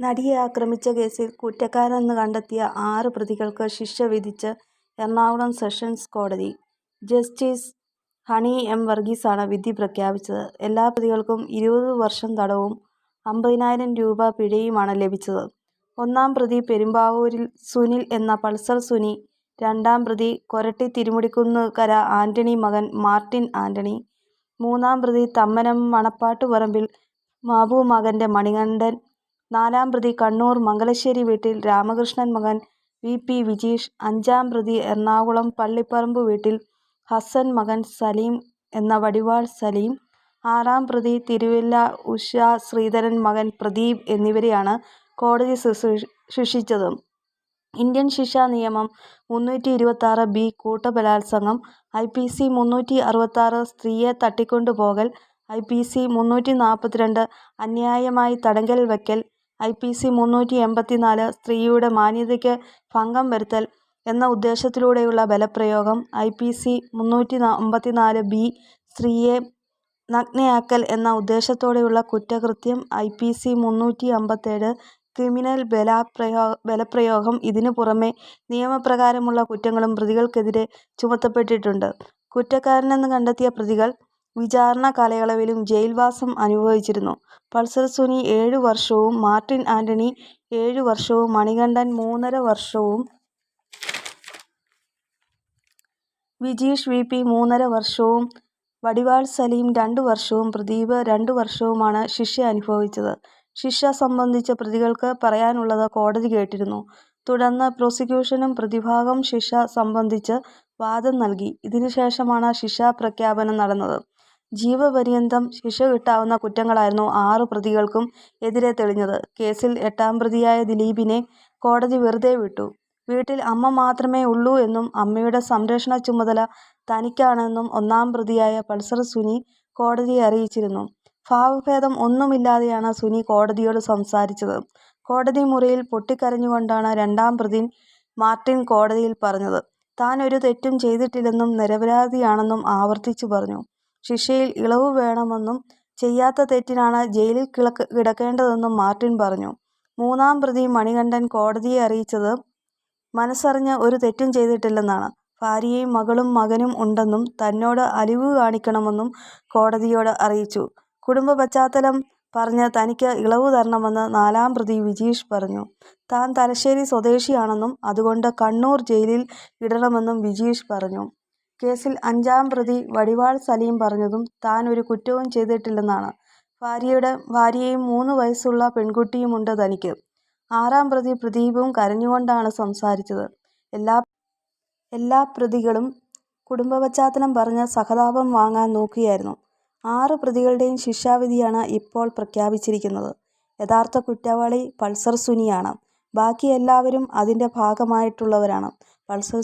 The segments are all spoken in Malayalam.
നടിയെ ആക്രമിച്ച കേസിൽ കുറ്റക്കാരെന്ന് കണ്ടെത്തിയ ആറ് പ്രതികൾക്ക് ശിക്ഷ വിധിച്ച് എറണാകുളം സെഷൻസ് കോടതി. ജസ്റ്റിസ് ഹണി എം വർഗീസാണ് വിധി പ്രഖ്യാപിച്ചത്. എല്ലാ പ്രതികൾക്കും ഇരുപത് വർഷം തടവും അമ്പതിനായിരം രൂപ പിഴയുമാണ് ലഭിച്ചത്. ഒന്നാം പ്രതി പെരുമ്പാവൂരിൽ സുനിൽ എന്ന പൾസർ സുനി, രണ്ടാം പ്രതി കൊരട്ടി തിരുമുടിക്കുന്നുകര ആന്റണി മകൻ മാർട്ടിൻ ആന്റണി, മൂന്നാം പ്രതി തമ്മനം മണപ്പാട്ടുപറമ്പിൽ മാബു മകന്റെ മണികണ്ഠൻ, നാലാം പ്രതി കണ്ണൂർ മംഗലശ്ശേരി വീട്ടിൽ രാമകൃഷ്ണൻ മകൻ വി. പി. വിജീഷ്, അഞ്ചാം പ്രതി എറണാകുളം പള്ളിപ്പറമ്പ് വീട്ടിൽ ഹസൻ മകൻ സലീം എന്ന വടിവാൾ സലീം, ആറാം പ്രതി തിരുവല്ല ഉഷ ശ്രീധരൻ മകൻ പ്രദീപ് എന്നിവരെയാണ് കോടതി ശിക്ഷിച്ചത്. ഇന്ത്യൻ ശിക്ഷാ നിയമം മുന്നൂറ്റി ഇരുപത്താറ് ബി കൂട്ടബലാത്സംഗം, ഐ. പി. സി മുന്നൂറ്റി അറുപത്താറ് സ്ത്രീയെ തട്ടിക്കൊണ്ടുപോകൽ, ഐ. പി. സി മുന്നൂറ്റി നാൽപ്പത്തിരണ്ട് അന്യായമായി തടങ്കൽ വയ്ക്കൽ, ഐ. പി. സി മുന്നൂറ്റി എൺപത്തിനാല് സ്ത്രീയുടെ മാന്യതയ്ക്ക് ഭംഗം വരുത്തൽ എന്ന ഉദ്ദേശത്തിലൂടെയുള്ള ബലപ്രയോഗം, ഐ. പി. സി മുന്നൂറ്റി അമ്പത്തിനാല് ബി സ്ത്രീയെ നഗ്നയാക്കൽ എന്ന ഉദ്ദേശത്തോടെയുള്ള കുറ്റകൃത്യം, ഐ. പി. സി മുന്നൂറ്റി അമ്പത്തേഴ് ക്രിമിനൽ ബലപ്രയോഗം ഇതിനു പുറമെ നിയമപ്രകാരമുള്ള കുറ്റങ്ങളും പ്രതികൾക്കെതിരെ ചുമത്തപ്പെട്ടിട്ടുണ്ട്. കുറ്റക്കാരനെന്ന് കണ്ടെത്തിയ പ്രതികൾ വിചാരണ കാലയളവിലും ജയിൽവാസം അനുഭവിച്ചിരുന്നു. പൾസർ സുനി ഏഴു വർഷവും മാർട്ടിൻ ആന്റണി ഏഴു വർഷവും മണികണ്ഠൻ മൂന്നര വർഷവും വിജീഷ് വി. പി മൂന്നര വർഷവും വടിവാൾ സലീം രണ്ടു വർഷവും പ്രദീപ് രണ്ടു വർഷവുമാണ് ശിക്ഷ അനുഭവിച്ചത്. ശിക്ഷ സംബന്ധിച്ച് പ്രതികൾക്ക് പറയാനുള്ളത് കോടതി കേട്ടിരുന്നു. തുടർന്ന് പ്രോസിക്യൂഷനും പ്രതിഭാഗം ശിക്ഷ സംബന്ധിച്ച് വാദം നൽകി. ഇതിനുശേഷമാണ് ശിക്ഷാ പ്രഖ്യാപനം നടന്നത്. ജീവപര്യന്തം ശിക്ഷ കിട്ടാവുന്ന കുറ്റങ്ങളായിരുന്നു ആറു പ്രതികൾക്കും എതിരെ തെളിഞ്ഞത്. കേസിൽ എട്ടാം പ്രതിയായ ദിലീപിനെ കോടതി വെറുതെ വിട്ടു. വീട്ടിൽ അമ്മ മാത്രമേ ഉള്ളൂ എന്നും അമ്മയുടെ സംരക്ഷണ ചുമതല തനിക്കാണെന്നും ഒന്നാം പ്രതിയായ പൾസർ സുനി കോടതിയെ അറിയിച്ചിരുന്നു. ഭാവഭേദം ഒന്നുമില്ലാതെയാണ് സുനി കോടതിയോട് സംസാരിച്ചത്. കോടതി മുറിയിൽ പൊട്ടിക്കരഞ്ഞുകൊണ്ടാണ് രണ്ടാം പ്രതി മാർട്ടിൻ കോടതിയിൽ പറഞ്ഞത്. താൻ ഒരു തെറ്റും ചെയ്തിട്ടില്ലെന്നും നിരപരാധിയാണെന്നും ആവർത്തിച്ചു പറഞ്ഞു. ശിക്ഷയിൽ ഇളവ് വേണമെന്നും ചെയ്യാത്ത തെറ്റിനാണ് ജയിലിൽ കിളക്ക് കിടക്കേണ്ടതെന്നും മാർട്ടിൻ പറഞ്ഞു. മൂന്നാം പ്രതി മണികണ്ഠൻ കോടതിയെ അറിയിച്ചത് മനസ്സറിഞ്ഞ് ഒരു തെറ്റും ചെയ്തിട്ടില്ലെന്നാണ്. ഭാര്യയും മകളും മകനും ഉണ്ടെന്നും തന്നോട് അലിവ് കാണിക്കണമെന്നും കോടതിയോട് അറിയിച്ചു. കുടുംബ പശ്ചാത്തലം പറഞ്ഞ് തനിക്ക് ഇളവ് തരണമെന്ന് നാലാം പ്രതി വിജീഷ് പറഞ്ഞു. താൻ തലശ്ശേരി സ്വദേശിയാണെന്നും അതുകൊണ്ട് കണ്ണൂർ ജയിലിൽ ഇടണമെന്നും വിജീഷ് പറഞ്ഞു. കേസിൽ അഞ്ചാം പ്രതി വടിവാൾ സലീം പറഞ്ഞതും താൻ ഒരു കുറ്റവും ചെയ്തിട്ടില്ലെന്നാണ്. ഭാര്യയുടെ ഭാര്യയും മൂന്ന് വയസ്സുള്ള പെൺകുട്ടിയുമുണ്ട് തനിക്ക്. ആറാം പ്രതി പ്രദീപും കരഞ്ഞുകൊണ്ടാണ് സംസാരിച്ചത്. എല്ലാ എല്ലാ പ്രതികളും കുടുംബ പശ്ചാത്തലം പറഞ്ഞ് സഹതാപം വാങ്ങാൻ നോക്കുകയായിരുന്നു. ആറ് പ്രതികളുടെയും ശിക്ഷാവിധിയാണ് ഇപ്പോൾ പ്രഖ്യാപിച്ചിരിക്കുന്നത്. യഥാർത്ഥ കുറ്റവാളി പൾസർ സുനിയാണ്. ബാക്കി എല്ലാവരും അതിന്റെ ഭാഗമായിട്ടുള്ളവരാണ്. പൾസർ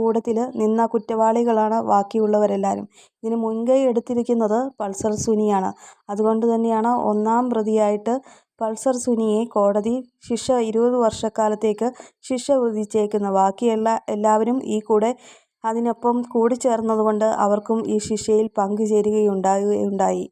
കൂട്ടത്തിൽ നിന്ന കുറ്റവാളികളാണ് ബാക്കിയുള്ളവരെല്ലാവരും. ഇതിന് മുൻകൈ എടുത്തിരിക്കുന്നത് പൾസർ സുനിയാണ്. അതുകൊണ്ട് തന്നെയാണ് ഒന്നാം പ്രതിയായിട്ട് പൾസർ സുനിയെ കോടതി ശിക്ഷ ഇരുപത് വർഷക്കാലത്തേക്ക് ശിക്ഷ വിധിച്ചേക്കുന്നത്. ബാക്കി എല്ലാവരും ഈ കൂടെ അതിനൊപ്പം കൂടിച്ചേർന്നതുകൊണ്ട് അവർക്കും ഈ ശിക്ഷയിൽ പങ്കുചേരുകയുണ്ടായി.